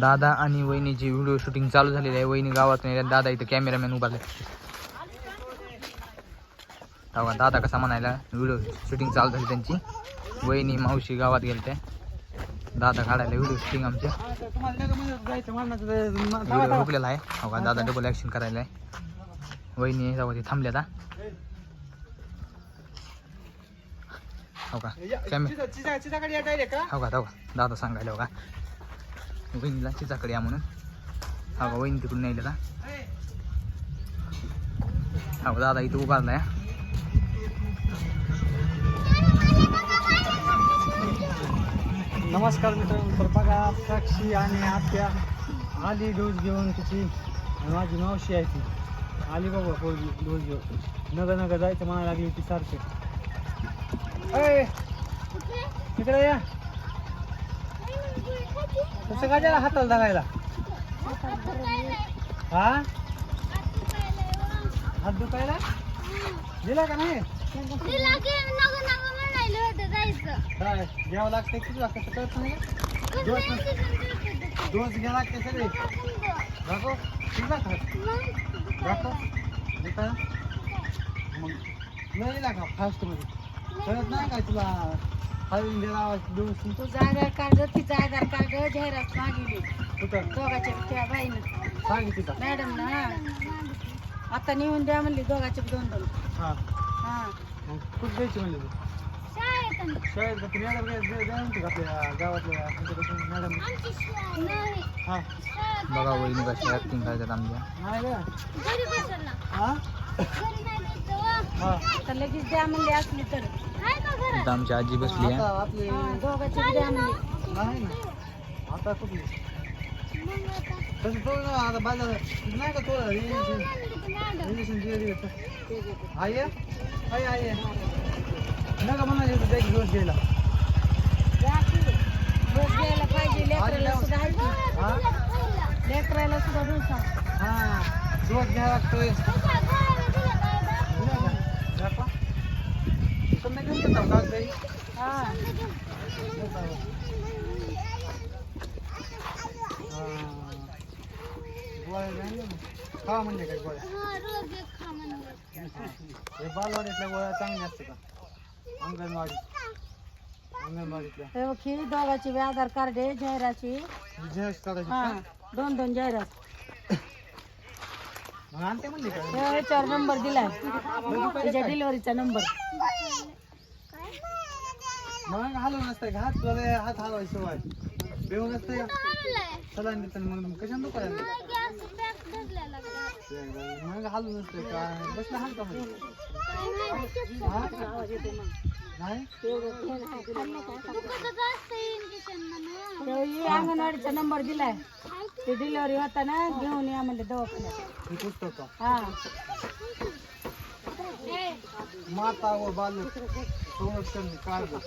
दादा आणि वहिनीची video shooting चालू झालेली आहे. वहिनी गावातून. दादा इथं कॅमेरामॅन उभारले. तेव्हा दादा कसा म्हणायला व्हिडिओ शूटिंग चालू झाली त्यांची. वहिनी मावशी गावात गेले ते दादा काढायला व्हिडिओ शूटिंग आमच्या व्हिडिओ हुकलेला आहे. हो का? दादा डबल ॲक्शन करायला आहे. वहिनी जाऊ ते थांबले आता हो का? कॅमे हो का? हो का? दादा सांगायला हो का? वहिनीला चिचाकडे या म्हणून. हा का वहिनी तिकडून नाही का हो दादा इथं उभारलाय नमस्कार मित्रांनो तर बघा साक्षी आणि आत्या आली डोस घेऊन तिची माझी मावशी आहे ती. आली बाबा पोरगी डोस घेऊन. नगर नगर जायचं म्हणायला लागली ती सारखी. अय तिकडे या. तसं काय त्याला हाताला धरायला? हा? हात दुखायला? दिला का नाही? काय? घ्यावं लागतं किती वाजता कळत नाही का? डोस घ्या लागते सगळे. दाखव. तुझा खात दाखव. देता? मग नाही का फास्टमध्ये. कळत नाही काय तुला? हळून दिला डोस तुझं आधार कार्ड तिचं आधार कार्ड जाहिरात मागितली कुठं? दोघाच्या त्या बाईनं. सांग तिथं मॅडम ना आता नेऊन द्या म्हणली दोघाचे दोन दोन. हा. हा. मग कुठं द्यायची म्हणले तू? शाळेत का ती मॅडम द्या म्हणते का आपल्या गावातल्या तुमच्यापासून मॅडम. हा. बघा वहिनी कशी ॲक्टिंग करतात आमच्या नाही का? हा? हा. आता लगेच द्या म्हणली असली तर. इथं आमची आजी बसली आहे आपले हा, नाही ना आता कुठली तसं तो ना आता बाजार नाही का तो दिलं दिलं आई आई आई नका म्हणाले होते त्याची डोस घ्यायला द्यायला पाहिजे लेकराला सुद्धा आहे की. हा लेकराला सुद्धा आहे. हा डोस घ्यायला लागतोय खा म्हणजे काय गोळ्या हे बालवाडीतल्या गोळ्या चांगल्या असते का अंगणवाडी अंगणवाडीतल्या हे बघ ही दोघाची बी आधार कार्ड आहे जाहिराची. हा? दोन दोन जाहिरात. आणते म्हणली का? त्या ह्याच्यावर नंबर दिलाय. तिच्या डिलिव्हरीचा नंबर मग हलवून असतंय का हात तुला हात हलवायची सवय बेहून असतंय का सलाईन देताना मग कशाने दुखायला मग हलवून असतंय का? बसला हाल का मग? हा? नाही? हे अंगणवाडीचा नंबर दिलाय. ते डिलिव्हरी होताना घेऊन या म्हणले दवाखान्यात. हे पुस्तक हा. माता व Estou orçando em casa.